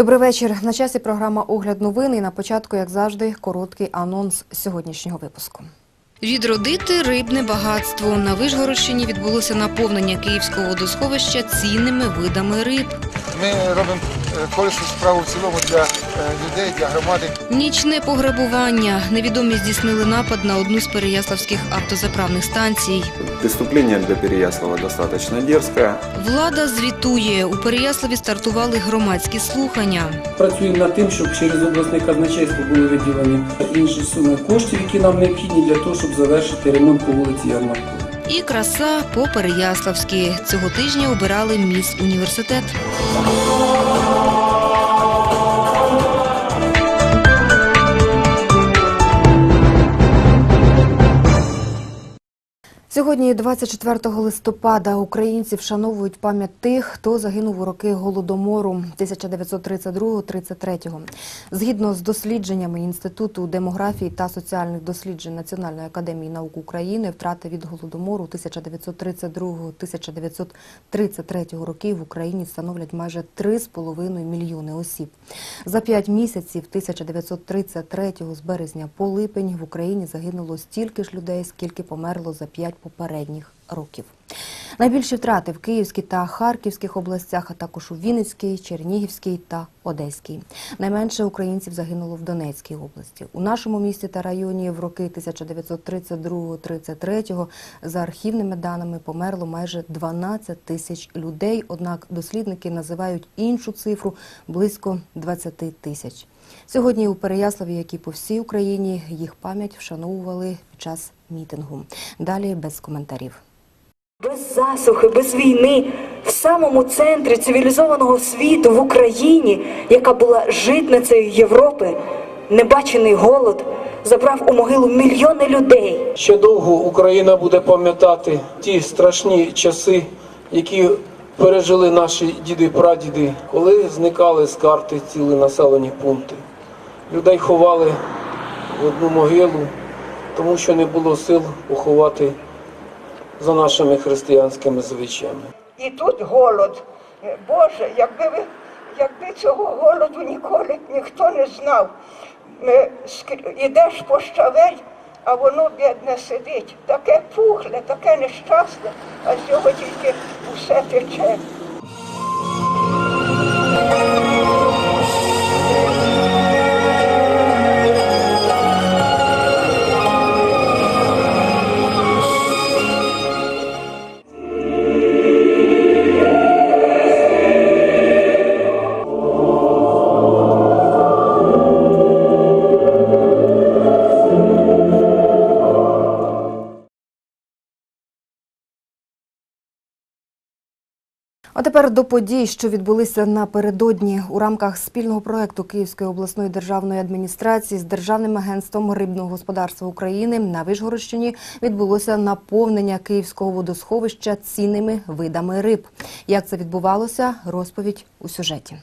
Добрий вечір. На часі програма Огляд новин і на початку, як завжди, короткий анонс сьогоднішнього випуску. Відродити рибне багатство. На Вишгородщині відбулося наповнення Київського водосховища цінними видами риб. Ми робимо е, корисну справу в цілому для е, людей, для громади. Нічне пограбування. Невідомі здійснили напад на одну з переяславських автозаправних станцій. Преступление для Переяслава достаточно дерзкое. Влада звітує. У Переяславі стартували громадські слухання. Працюємо над тим, щоб через обласне казначейство були виділені інші суми коштів, які нам необхідні для того, щоб завершити ремонт по вулиці Ярмарку. І краса по Переяславськи. Цього тижня обирали міс університет. Сьогодні, 24 листопада, українці вшановують пам'ять тих, хто загинув у роки голодомору 1932-33. Згідно з дослідженнями Інституту демографії та соціальних досліджень Національної академії наук України, втрати від голодомору 1932-1933 років в Україні становлять майже 3,5 мільйони осіб. За п'ять місяців 1933 з березня по липень в Україні загинуло стільки ж людей, скільки померло за п'ять попередніх років. Найбільші втрати в Київській та Харківських областях, а також у Вінницькій, Чернігівській та Одеській. Найменше українців загинуло в Донецькій області. У нашому місті та районі в роки 1932-33 за архівними даними померло майже 12 тисяч людей. Однак дослідники називають іншу цифру близько 20 тисяч. Сьогодні у Переяславі, як і по всій Україні, їх пам'ять вшановували під час мітингу. Далі без коментарів. Без засухи, без війни, в самому центрі цивілізованого світу, в Україні, яка була житницею Європи, небачений голод забрав у могилу мільйони людей. Ще довго Україна буде пам'ятати ті страшні часи, які пережили наші діди і прадіди, коли зникали з карти цілі населені пункти. Людей ховали в одну могилу, тому що не було сил поховати за нашими християнськими звичаями. І тут голод. Боже, якби ви, якби цього голоду ніколи ніхто не знав. Ідеш по щавель, а воно бідне сидить. Таке пухле, таке нещасне, а з нього тільки усе тече. До подій, що відбулися напередодні у рамках спільного проекту Київської обласної державної адміністрації з Державним агентством рибного господарства України на Вишгородщині відбулося наповнення Київського водосховища цінними видами риб. Як це відбувалося? Розповідь у сюжеті.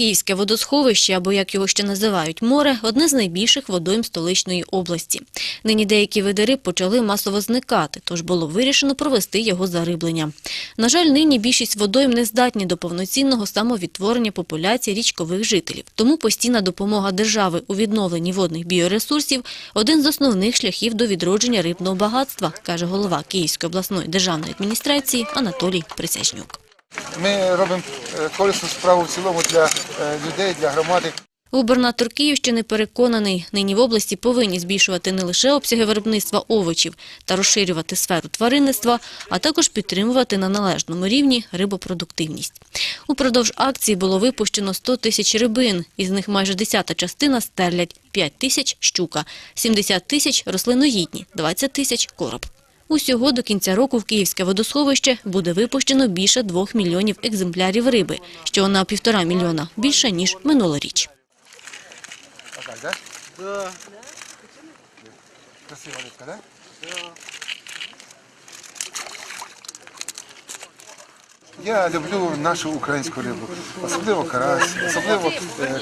Київське водосховище, або як його ще називають море, одне з найбільших водойм столичної області. Нині деякі види риб почали масово зникати, тож було вирішено провести його зариблення. На жаль, нині більшість водойм не здатні до повноцінного самовідтворення популяції річкових жителів. Тому постійна допомога держави у відновленні водних біоресурсів – один з основних шляхів до відродження рибного багатства, каже голова Київської обласної державної адміністрації Анатолій Присяжнюк. Ми робимо е, корисну справу в цілому для е, людей, для громади. Губернатор Київщини переконаний, нині в області повинні збільшувати не лише обсяги виробництва овочів та розширювати сферу тваринництва, а також підтримувати на належному рівні рибопродуктивність. Упродовж акції було випущено 100 тисяч рибин, із них майже десята частина стерлядь, 5 тисяч – щука, 70 тисяч – рослиноїдні, 20 тисяч – короб. Усього до кінця року в Київське водосховище буде випущено більше двох мільйонів екземплярів риби, що на півтора мільйона більше, ніж минулоріч. Красива рибка, да? Я люблю нашу українську рибу, особливо карась, особливо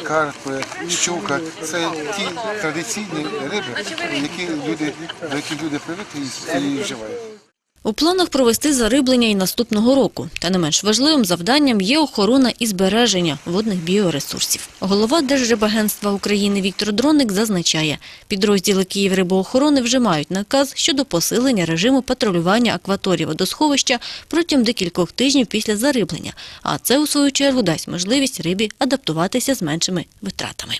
карпи, щука. Це ті традиційні риби, які люди, до яких люди привикли і вживають. У планах провести зариблення і наступного року. Та не менш важливим завданням є охорона і збереження водних біоресурсів. Голова Держрибагентства України Віктор Дроник зазначає, підрозділи Київрибоохорони вже мають наказ щодо посилення режиму патрулювання акваторії водосховища протягом декількох тижнів після зариблення. А це, у свою чергу, дасть можливість рибі адаптуватися з меншими витратами.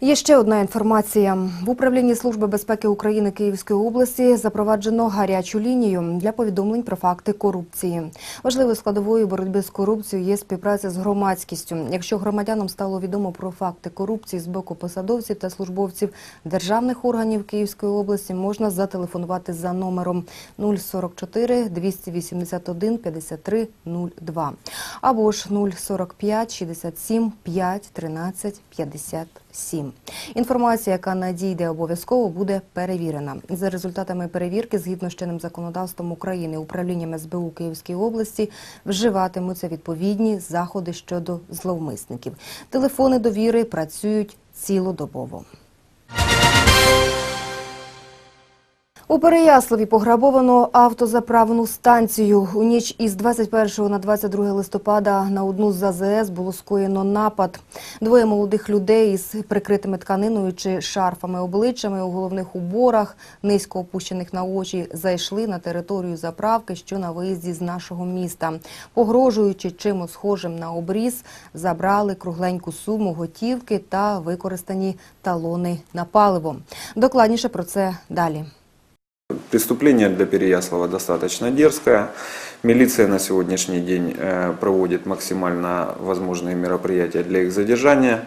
Є ще одна інформація. В управлінні Служби безпеки України Київської області запроваджено гарячу лінію для повідомлень про факти корупції. Важливою складовою боротьби з корупцією є співпраця з громадськістю. Якщо громадянам стало відомо про факти корупції з боку посадовців та службовців державних органів Київської області, можна зателефонувати за номером 044 281 53 02 або ж 045 67 5 13 57. Інформація, яка надійде обов'язково, буде перевірена. За результатами перевірки, згідно з чинним законодавством України, управлінням СБУ Київської області вживатимуться відповідні заходи щодо зловмисників. Телефони довіри працюють цілодобово. У Переяславі пограбовано автозаправну станцію. У ніч із 21 на 22 листопада на одну з АЗС було скоєно напад. Двоє молодих людей із прикритими тканиною чи шарфами обличчями у головних уборах, низько опущених на очі, зайшли на територію заправки, що на виїзді з нашого міста. Погрожуючи чимось схожим на обріз, забрали кругленьку суму готівки та використані талони на паливо. Докладніше про це далі. Преступление для Переяслава достаточно дерзкое. Милиция на сегодняшний день э, проводит максимально возможные мероприятия для их задержания.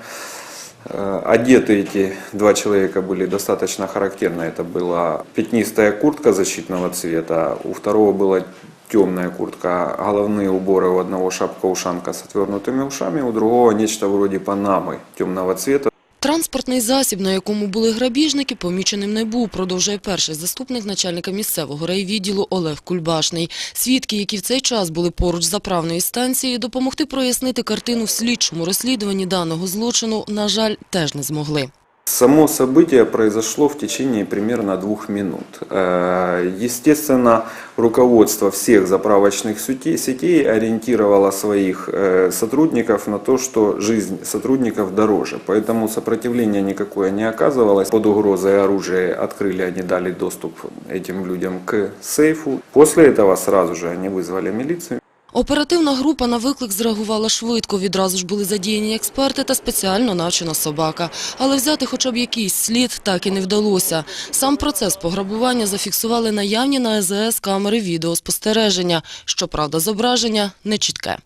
Э, Одеты эти два человека были достаточно характерны. Это была пятнистая куртка защитного цвета, у второго была темная куртка, головные уборы у одного шапка-ушанка с отвернутыми ушами, у другого нечто вроде панамы темного цвета. Транспортний засіб, на якому були грабіжники, поміченим не був, продовжує перший заступник начальника місцевого райвідділу Олег Кульбашний. Свідки, які в цей час були поруч заправної станції, допомогти прояснити картину в слідчому розслідуванні даного злочину, на жаль, теж не змогли. Само событие произошло в течение примерно двух минут. Э, Естественно, руководство всех заправочных сетей- ориентировало своих э, сотрудников на то, что жизнь сотрудников дороже. Поэтому сопротивления никакое не оказывалось. Под угрозой оружия открыли, они дали доступ этим людям к сейфу. После этого сразу же они вызвали милицию. Оперативна група на виклик зреагувала швидко. Відразу ж були задіяні експерти та спеціально навчена собака. Але взяти хоча б якийсь слід так і не вдалося. Сам процес пограбування зафіксували наявні на АЗС камери відеоспостереження. Щоправда, зображення не чітке.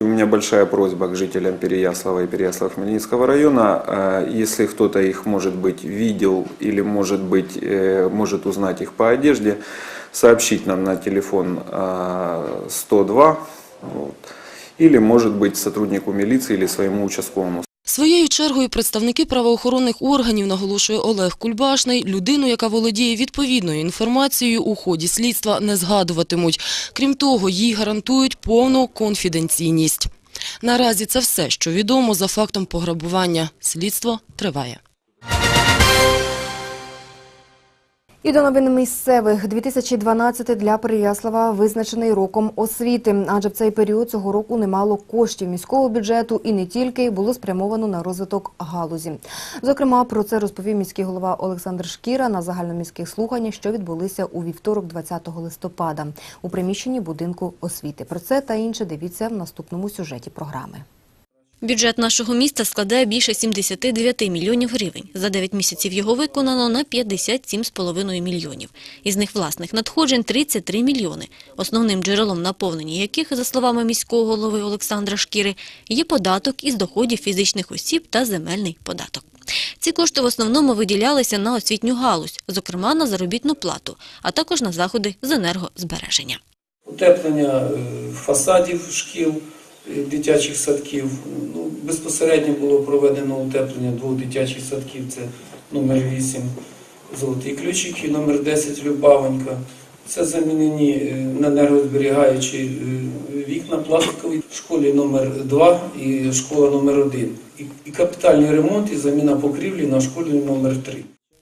У меня большая просьба к жителям Переяслава и Переяслав-Хмельницкого района. Э, Если кто-то их, может быть, видел или, может быть, э, может узнать их по одежде, сообщить нам на телефон э, 102 вот, или, может быть, сотруднику милиции или своему участковому Своєю чергою представники правоохоронних органів, наголошує Олег Кульбашний, людину, яка володіє відповідною інформацією, у ході слідства не згадуватимуть. Крім того, їй гарантують повну конфіденційність. Наразі це все, що відомо за фактом пограбування. Слідство триває. І до новин місцевих 2012 для Переяслава визначений роком освіти, адже в цей період цього року немало коштів міського бюджету і не тільки було спрямовано на розвиток галузі. Зокрема, про це розповів міський голова Олександр Шкіра на загальноміських слуханнях, що відбулися у вівторок, 20 листопада, у приміщенні будинку освіти. Про це та інше дивіться в наступному сюжеті програми. Бюджет нашого міста складає більше 79 мільйонів гривень. За 9 місяців його виконано на 57,5 мільйонів. Із них власних надходжень 33 мільйони. Основним джерелом наповнення яких, за словами міського голови Олександра Шкіри, є податок із доходів фізичних осіб та земельний податок. Ці кошти в основному виділялися на освітню галузь, зокрема на заробітну плату, а також на заходи з енергозбереження. утеплення е, фасадів шкіл, дитячих садків. Ну, безпосередньо було проведено утеплення двох дитячих садків. Це номер 8 Золотий ключик і номер 10 Любавонька. Це замінені е, на енергозберігаючі е, вікна пластикові в школі номер 2 і школа номер 1. І, капітальний ремонт і заміна покрівлі на школі номер 3.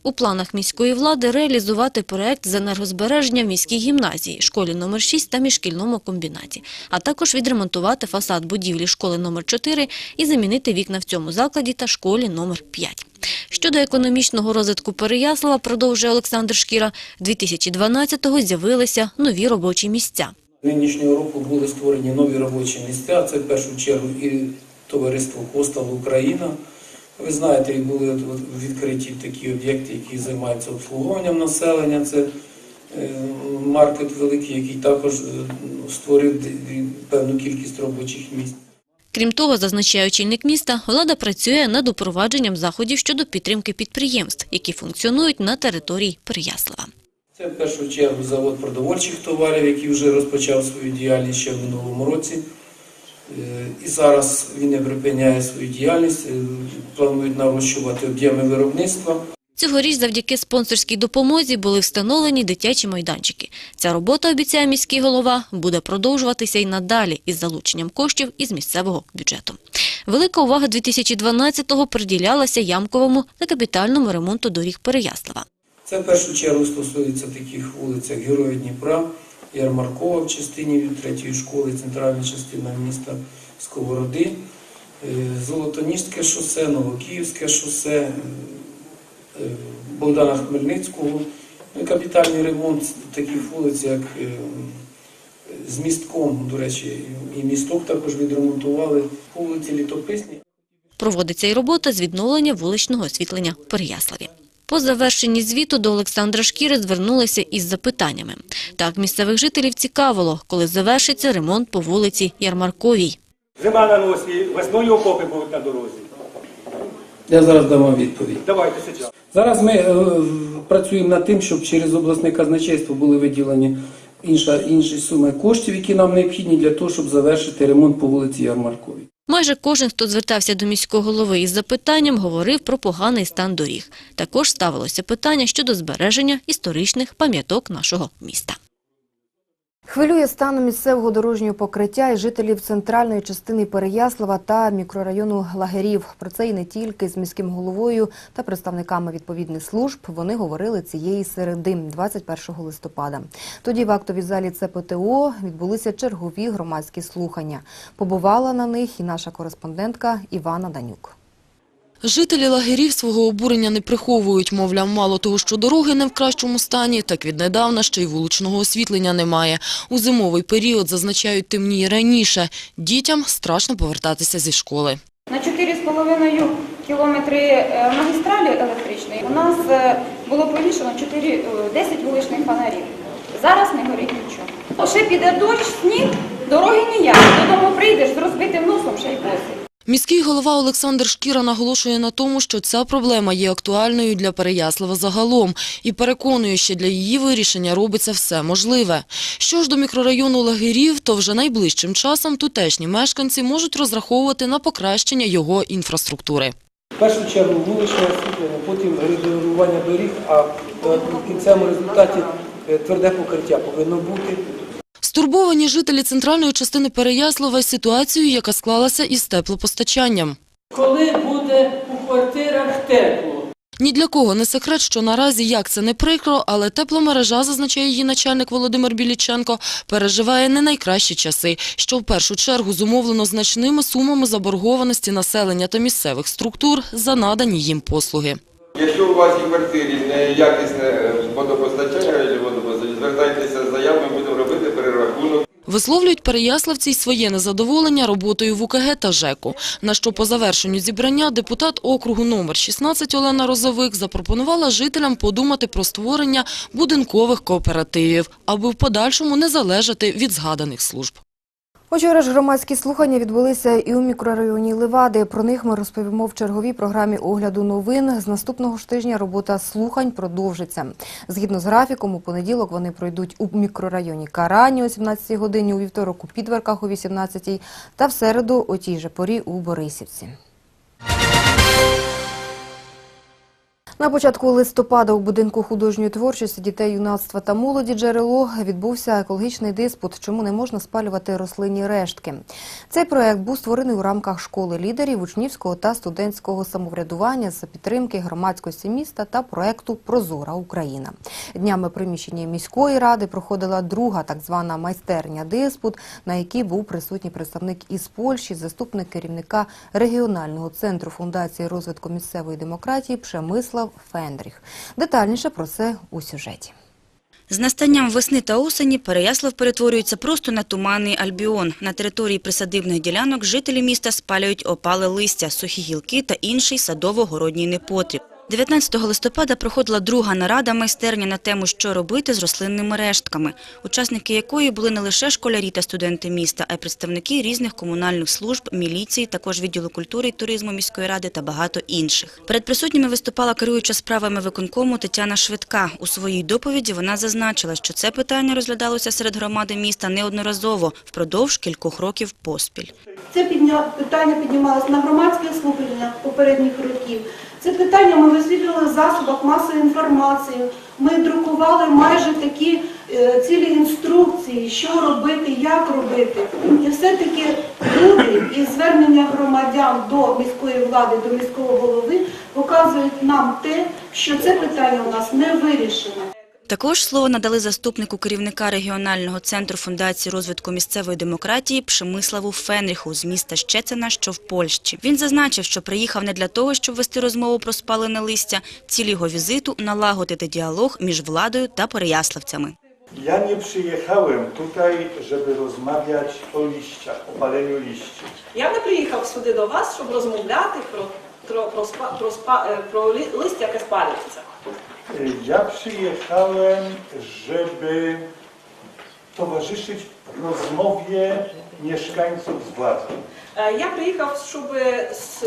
У планах міської влади реалізувати проект з енергозбереження в міській гімназії, школі номер 6 та міжшкільному комбінаті, а також відремонтувати фасад будівлі школи номер 4 і замінити вікна в цьому закладі та школі номер 5. Щодо економічного розвитку Переяслава, продовжує Олександр Шкіра, 2012-го з'явилися нові робочі місця. Нинішнього року були створені нові робочі місця. Це в першу чергу і товариство Хостел Україна. Ви знаєте, були відкриті такі об'єкти, які займаються обслуговуванням населення. Це е, маркет великий, який також е, створив певну кількість робочих місць. Крім того, зазначає очільник міста, влада працює над упровадженням заходів щодо підтримки підприємств, які функціонують на території Переяслава. Це в першу чергу завод продовольчих товарів, який вже розпочав свою діяльність ще в минулому році. Е, І зараз він не припиняє свою діяльність, е, планують нарощувати об'єми виробництва. Цьогоріч завдяки спонсорській допомозі були встановлені дитячі майданчики. Ця робота, обіцяє міський голова, буде продовжуватися і надалі із залученням коштів із місцевого бюджету. Велика увага 2012-го приділялася ямковому та капітальному ремонту доріг Переяслава. Це в першу чергу стосується таких вулиць, як Героїв Дніпра, Ярмаркова в частині від третьої школи, центральна частина міста Сковороди, е, Золотоніжське шосе, Новокиївське шосе, е, Богдана Хмельницького. Ну капітальний ремонт таких вулиць, як е, з містком, до речі, і місток також відремонтували вулиці Літописні. Проводиться й робота з відновлення вуличного освітлення в Переяславі. По завершенні звіту до Олександра Шкіри звернулися із запитаннями. Так, місцевих жителів цікавило, коли завершиться ремонт по вулиці Ярмарковій. Зима на носі, весною окопи будуть на дорозі. Я зараз дам вам відповідь. Давайте зараз. Зараз ми е, працюємо над тим, щоб через обласне казначейство були виділені інша, інші суми коштів, які нам необхідні для того, щоб завершити ремонт по вулиці Ярмарковій. Майже кожен, хто звертався до міського голови із запитанням, говорив про поганий стан доріг. Також ставилося питання щодо збереження історичних пам'яток нашого міста. Хвилює стан місцевого дорожнього покриття і жителів центральної частини Переяслава та мікрорайону Лагерів. Про це і не тільки з міським головою та представниками відповідних служб вони говорили цієї середи, 21 листопада. Тоді в актовій залі ЦПТО відбулися чергові громадські слухання. Побувала на них і наша кореспондентка Івана Данюк. Жителі лагерів свого обурення не приховують, мовляв, мало того, що дороги не в кращому стані, так віднедавна ще й вуличного освітлення немає. У зимовий період, зазначають, темніє раніше. Дітям страшно повертатися зі школи. На 4,5 кілометри е, магістралі електричної у нас е, було повішено 4, е, 10 вуличних фонарів. Зараз не горить нічого. Ще піде дощ, сніг, дороги ніяк. Додому прийдеш з розбитим носом, ще й босий. Міський голова Олександр Шкіра наголошує на тому, що ця проблема є актуальною для Переяслава загалом і переконує, що для її вирішення робиться все можливе. Що ж до мікрорайону лагерів, то вже найближчим часом тутешні мешканці можуть розраховувати на покращення його інфраструктури. В першу чергу вуличне освітлення, потім регулювання доріг, а в кінцевому результаті е, тверде покриття повинно бути. Стурбовані жителі центральної частини Переяслава ситуацією, яка склалася із теплопостачанням. Коли буде у квартирах тепло? Ні для кого не секрет, що наразі, як це не прикро, але тепломережа, зазначає її начальник Володимир Біліченко, переживає не найкращі часи, що в першу чергу зумовлено значними сумами заборгованості населення та місцевих структур за надані їм послуги. Якщо у вас в квартирі неякісне водопостачання, водопостачання, звертайтеся з заявою, будемо робити перерахунок. Висловлюють переяславці й своє незадоволення роботою в УКГ та ЖЕКу, на що по завершенню зібрання депутат округу номер 16 Олена Розовик запропонувала жителям подумати про створення будинкових кооперативів, аби в подальшому не залежати від згаданих служб. Учора ж громадські слухання відбулися і у мікрорайоні Левади. Про них ми розповімо в черговій програмі огляду новин. З наступного ж тижня робота слухань продовжиться. Згідно з графіком, у понеділок вони пройдуть у мікрорайоні Карані о 17 годині, у вівторок у Підверках о 18 та в середу о тій же порі у Борисівці. На початку листопада у будинку художньої творчості дітей, юнацтва та молоді джерело відбувся екологічний диспут, чому не можна спалювати рослинні рештки. Цей проект був створений у рамках школи лідерів учнівського та студентського самоврядування за підтримки громадськості міста та проекту Прозора Україна. Днями приміщення міської ради проходила друга так звана майстерня диспут, на якій був присутній представник із Польщі, заступник керівника регіонального центру фундації розвитку місцевої демократії Пшемислав Фендріх. Детальніше про це у сюжеті. З настанням весни та осені Переяслав перетворюється просто на туманний альбіон. На території присадибних ділянок жителі міста спалюють опале листя, сухі гілки та інший садово-городній непотріб. 19 листопада проходила друга нарада майстерня на тему «Що робити з рослинними рештками», учасники якої були не лише школярі та студенти міста, а й представники різних комунальних служб, міліції, також відділу культури і туризму міської ради та багато інших. Перед присутніми виступала керуюча справами виконкому Тетяна Швидка. У своїй доповіді вона зазначила, що це питання розглядалося серед громади міста неодноразово впродовж кількох років поспіль. Це питання піднімалось на громадських слуханнях попередніх років. Це питання ми висвітлювали в засобах масової інформації. Ми друкували майже такі е, цілі інструкції, що робити, як робити. І все-таки люди і звернення громадян до міської влади, до міського голови показують нам те, що це питання у нас не вирішено. Також слово надали заступнику керівника регіонального центру фундації розвитку місцевої демократії Пшемиславу Фенріху з міста Щецина, що в Польщі. Він зазначив, що приїхав не для того, щоб вести розмову про спалене листя. Ціль його візиту – налагодити діалог між владою та переяславцями. Ja nie przyjechałem tutaj, żeby rozmawiać o liściach, o paleniu liści. Я не приїхав сюди до вас, щоб розмовляти про, про, про, спа- про, спа- е, про лі- листя, яке спалюється. Ja przyjechałem, żeby towarzyszyć rozmowie mieszkańców z władzą. Я приїхав, щоб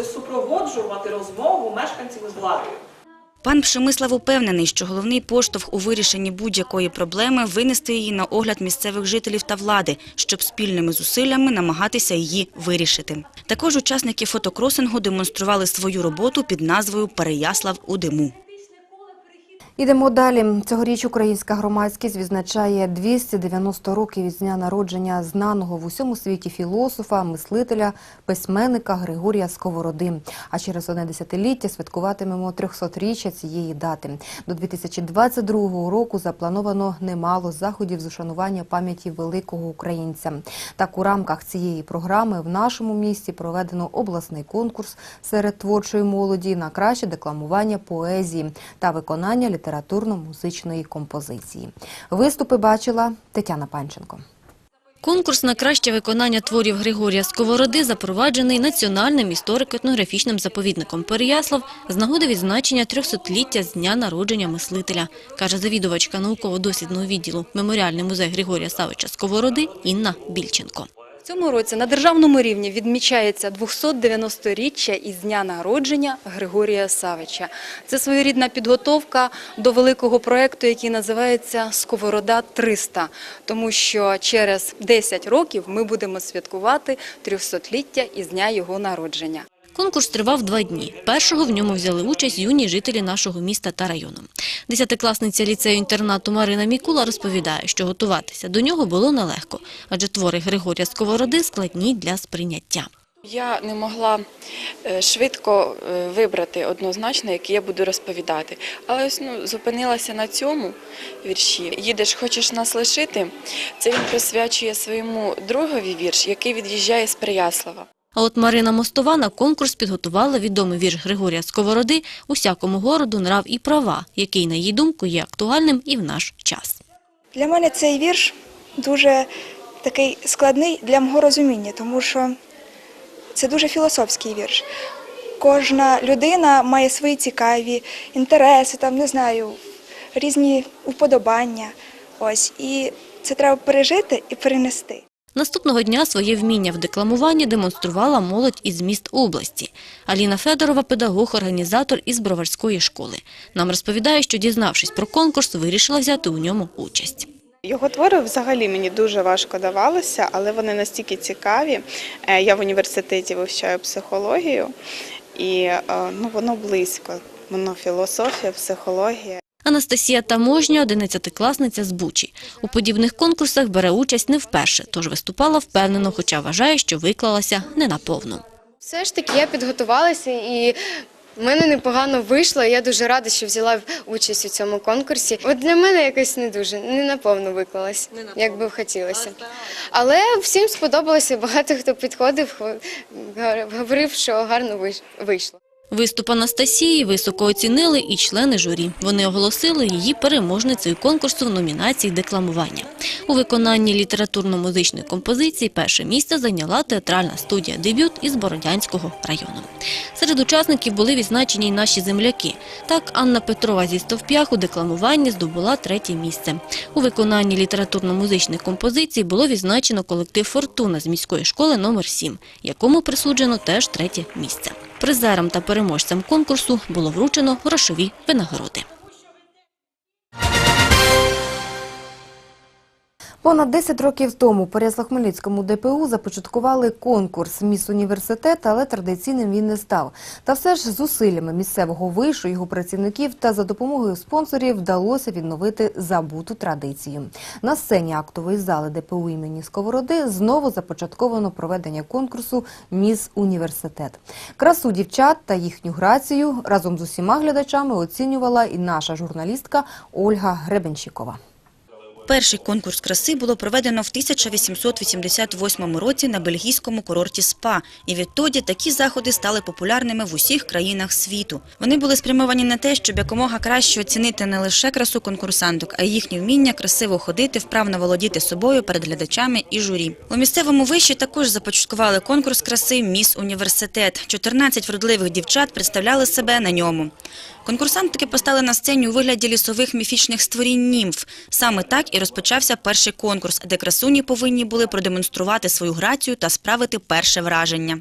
супроводжувати розмову мешканців із владою. Пан Пшемислав упевнений, що головний поштовх у вирішенні будь-якої проблеми – винести її на огляд місцевих жителів та влади, щоб спільними зусиллями намагатися її вирішити. Також учасники фотокросингу демонстрували свою роботу під назвою «Переяслав у диму». Ідемо далі. Цьогоріч українська громадськість відзначає 290 років із дня народження знаного в усьому світі філософа, мислителя, письменника Григорія Сковороди. А через одне десятиліття святкуватимемо 300-річчя цієї дати. До 2022 року заплановано немало заходів з ушанування пам'яті великого українця. Так, у рамках цієї програми в нашому місті проведено обласний конкурс серед творчої молоді на краще декламування поезії та виконання літературно-музичної композиції. Виступи бачила Тетяна Панченко. Конкурс на краще виконання творів Григорія Сковороди запроваджений Національним історико-етнографічним заповідником Переяслав з нагоди відзначення 300-ліття з дня народження мислителя, каже завідувачка науково-дослідного відділу Меморіальний музей Григорія Савича Сковороди Інна Більченко. Цьому році на державному рівні відмічається 290-річчя із дня народження Григорія Савича. Це своєрідна підготовка до великого проєкту, який називається «Сковорода 300», тому що через 10 років ми будемо святкувати 300-ліття із дня його народження. Конкурс тривав два дні. Першого в ньому взяли участь юні жителі нашого міста та району. Десятикласниця ліцею-інтернату Марина Мікула розповідає, що готуватися до нього було нелегко, адже твори Григорія Сковороди складні для сприйняття. Я не могла е, швидко е, вибрати однозначно, який я буду розповідати. Але ось ну, зупинилася на цьому вірші. Їдеш, хочеш нас лишити. Це він присвячує своєму другові вірш, який від'їжджає з Переяслава. А от Марина Мостова на конкурс підготувала відомий вірш Григорія Сковороди «Усякому городу нрав і права», який, на її думку, є актуальним і в наш час. Для мене цей вірш дуже такий складний для мого розуміння, тому що це дуже філософський вірш. Кожна людина має свої цікаві інтереси, там не знаю, різні уподобання. Ось і це треба пережити і перенести. Наступного дня своє вміння в декламуванні демонструвала молодь із міст області. Аліна Федорова – педагог-організатор із Броварської школи. Нам розповідає, що дізнавшись про конкурс, вирішила взяти у ньому участь. Його твори взагалі мені дуже важко давалося, але вони настільки цікаві. Е, Я в університеті вивчаю психологію, і е, ну, воно близько. воно філософія, психологія. Анастасія Таможня – 11-класниця з Бучі. У подібних конкурсах бере участь не вперше, тож виступала впевнено, хоча вважає, що виклалася не наповну. Все ж таки я підготувалася і в мене непогано вийшло. Я дуже рада, що взяла участь у цьому конкурсі. От для мене якось не дуже, не наповно виклалась, як би хотілося. Але всім сподобалося, багато хто підходив, говорив, що гарно вийшло. Виступ Анастасії високо оцінили і члени журі. Вони оголосили її переможницею конкурсу в номінації «Декламування». У виконанні літературно-музичної композиції перше місце зайняла театральна студія «Дебют» із Бородянського району. Серед учасників були відзначені й наші земляки. Так, Анна Петрова зі Стовп'ях у декламуванні здобула третє місце. У виконанні літературно-музичних композицій було відзначено колектив «Фортуна» з міської школи номер 7, якому присуджено теж третє місце. Призерам та переможцям конкурсу було вручено грошові винагороди. Понад 10 років тому у Переяслав-Хмельницькому ДПУ започаткували конкурс «Міс університет», але традиційним він не став. Та все ж зусиллями місцевого вишу, його працівників та за допомогою спонсорів вдалося відновити забуту традицію. На сцені актової зали ДПУ імені Сковороди знову започатковано проведення конкурсу «Міс університет». Красу дівчат та їхню грацію разом з усіма глядачами оцінювала і наша журналістка Ольга Гребенщикова. Перший конкурс краси було проведено в 1888 році на бельгійському курорті СПА, і відтоді такі заходи стали популярними в усіх країнах світу. Вони були спрямовані на те, щоб якомога краще оцінити не лише красу конкурсанток, а й їхнє вміння красиво ходити, вправно володіти собою перед глядачами і журі. У місцевому виші також започаткували конкурс краси «Міс університет». 14 вродливих дівчат представляли себе на ньому. Конкурсантки постали на сцені у вигляді лісових міфічних створінь німф. Саме так і розпочався перший конкурс, де красуні повинні були продемонструвати свою грацію та справити перше враження.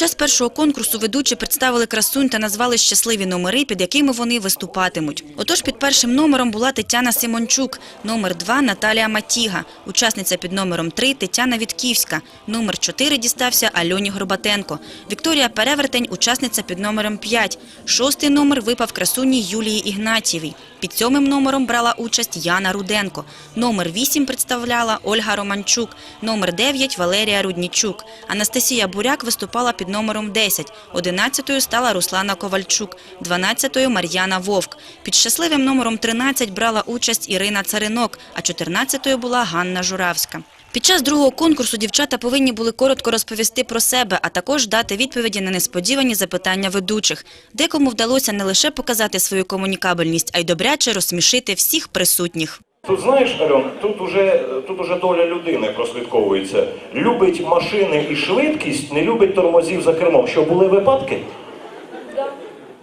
Час першого конкурсу ведучі представили красунь та назвали щасливі номери, під якими вони виступатимуть. Отож, під першим номером була Тетяна Симончук, номер два – Наталія Матіга, учасниця під номером три – Тетяна Вітківська, номер чотири дістався Альоні Горбатенко, Вікторія Перевертень – учасниця під номером п'ять, шостий номер випав красуні Юлії Ігнатєвій. Під сьомим номером брала участь Яна Руденко, номер вісім представляла Ольга Романчук, номер дев'ять – Валерія Руднічук, Анастасія Буряк виступала під номером 10, 11-ю стала Руслана Ковальчук, 12-ю Мар'яна Вовк. Під щасливим номером 13 брала участь Ірина Царинок, а 14-ю була Ганна Журавська. Під час другого конкурсу дівчата повинні були коротко розповісти про себе, а також дати відповіді на несподівані запитання ведучих. Декому вдалося не лише показати свою комунікабельність, а й добряче розсмішити всіх присутніх. Тут знаєш, Альон, тут уже, тут уже доля людини прослідковується. Любить машини і швидкість, не любить тормозів за кермом. Що були випадки?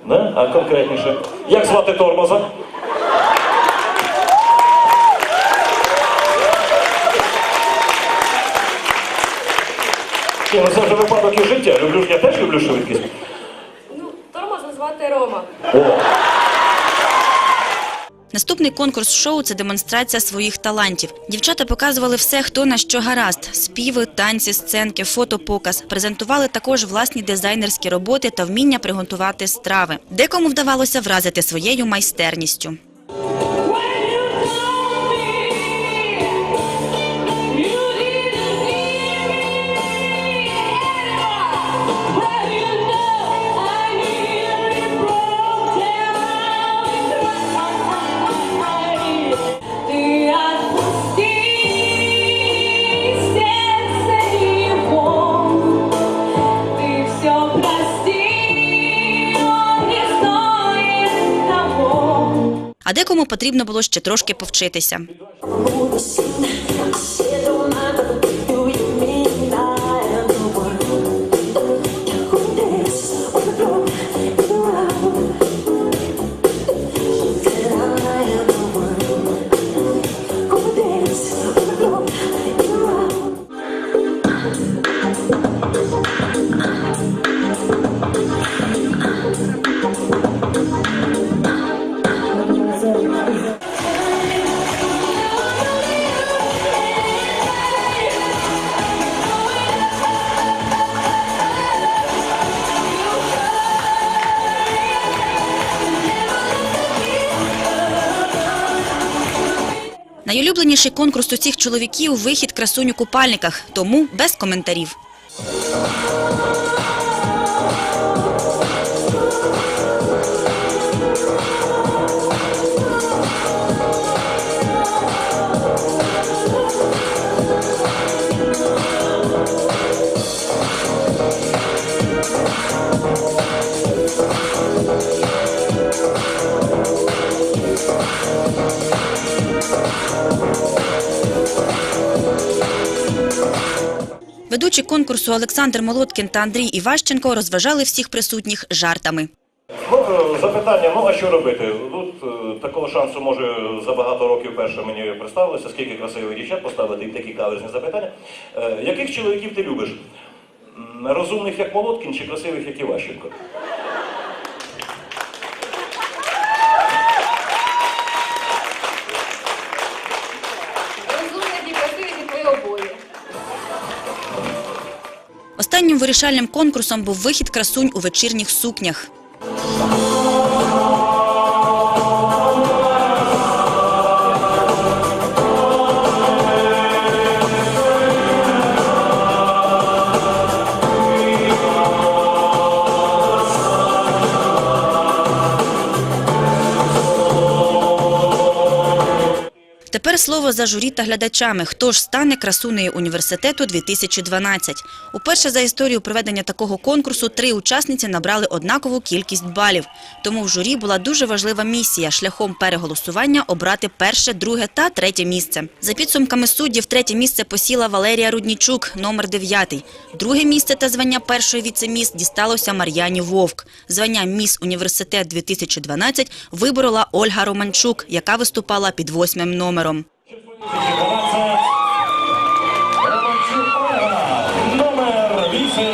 Да? А конкретніше? Як звати тормоза? Ні, ну це вже випадок із життя. Люблю, я теж люблю швидкість. Тормоза звати Рома. Наступний конкурс шоу – це демонстрація своїх талантів. Дівчата показували все, хто на що гаразд – співи, танці, сценки, фотопоказ. Презентували також власні дизайнерські роботи та вміння приготувати страви. Декому вдавалося вразити своєю майстерністю. Декому потрібно було ще трошки повчитися. Найулюбленіший конкурс усіх чоловіків – вихід красунь у купальниках, тому без коментарів. Ведучі конкурсу Олександр Молоткін та Андрій Іващенко розважали всіх присутніх жартами. Ну, е, запитання, ну а що робити? Тут е, такого шансу може за багато років перше мені представилося, скільки красивих дівчат поставити і такі каверзні запитання. Е, яких чоловіків ти любиш? Розумних як Молоткін чи красивих як Іващенко? Останнім вирішальним конкурсом був вихід красунь у вечірніх сукнях. Тепер слово за журі та глядачами. Хто ж стане красунею університету 2012? Уперше за історію проведення такого конкурсу три учасниці набрали однакову кількість балів. Тому в журі була дуже важлива місія – шляхом переголосування обрати перше, друге та третє місце. За підсумками суддів, третє місце посіла Валерія Руднічук, номер дев'ятий. Друге місце та звання першої віцеміс дісталося Мар'яні Вовк. Звання «Міс Університет 2012» виборола Ольга Романчук, яка виступала під восьмим номером. Номер 8.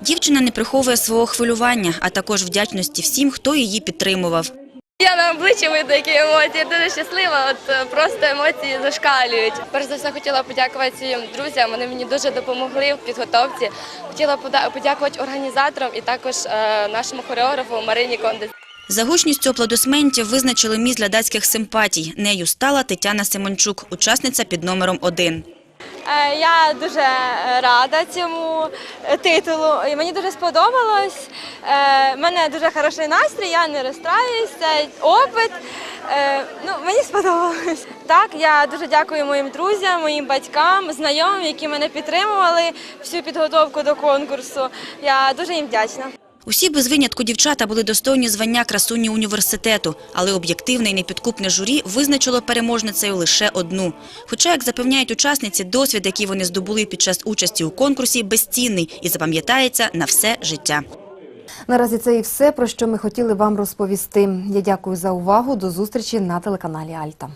Дівчина не приховує свого хвилювання, а також вдячності всім, хто її підтримував. Я на обличчі видно, які емоції. Дуже щаслива, от е, просто емоції зашкалюють. Перш за все хотіла подякувати своїм друзям. Вони мені дуже допомогли в підготовці. Хотіла подякувати організаторам і також е, нашому хореографу Марині Кондес. За гучністю аплодисментів визначили міс глядацьких симпатій. Нею стала Тетяна Симончук, учасниця під номером один. Е, Я дуже е, рада цьому е, титулу. Мені дуже сподобалось. У мене дуже хороший настрій, я не розстраюсь, це опит. Е, Ну, мені сподобалось. Так, я дуже дякую моїм друзям, моїм батькам, знайомим, які мене підтримували всю підготовку до конкурсу. Я дуже їм вдячна. Усі без винятку дівчата були достойні звання красуні університету, але об'єктивне і непідкупне журі визначило переможницею лише одну. Хоча, як запевняють учасниці, досвід, який вони здобули під час участі у конкурсі, безцінний і запам'ятається на все життя. Наразі це і все, про що ми хотіли вам розповісти. Я дякую за увагу. До зустрічі на телеканалі Альта.